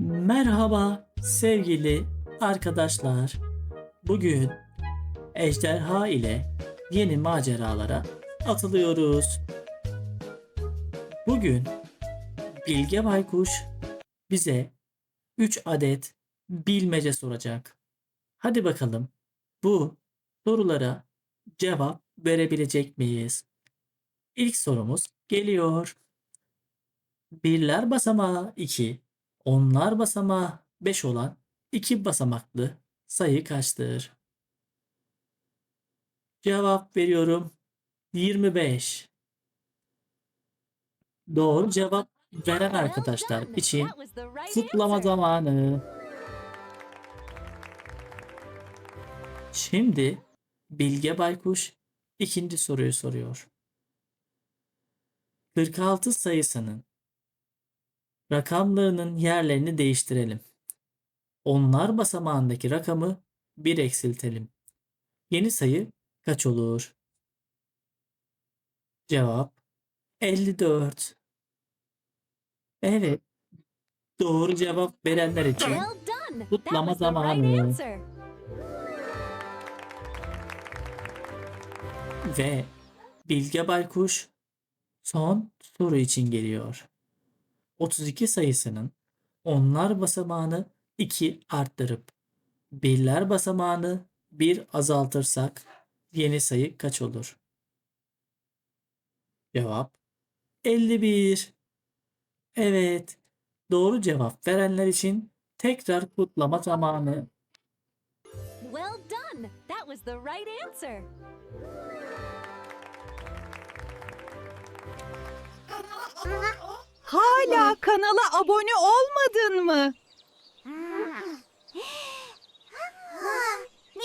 Merhaba sevgili arkadaşlar. Bugün ejderha ile yeni maceralara atılıyoruz. Bugün Bilge Baykuş bize 3 adet bilmece soracak. Hadi bakalım bu sorulara cevap verebilecek miyiz? İlk sorumuz geliyor. Birler basamağı 2, onlar basamağı 5 olan iki basamaklı sayı kaçtır? Cevap veriyorum. 25. Doğru cevap veren arkadaşlar için kutlama zamanı. Şimdi Bilge Baykuş ikinci soruyu soruyor. 46 sayısının rakamlarının yerlerini değiştirelim. Onlar basamağındaki rakamı 1 eksiltelim. Yeni sayı kaç olur? Cevap 54. Evet. Doğru cevap verenler için Kutlama zamanı. ve Bilge Baykuş son soru için geliyor. 32 sayısının onlar basamağını 2 arttırıp birler basamağını 1 azaltırsak yeni sayı kaç olur? Cevap 51. Evet. Doğru cevap verenler için tekrar kutlama zamanı. Well done. That was the right answer. Kanala abone olmadın mı?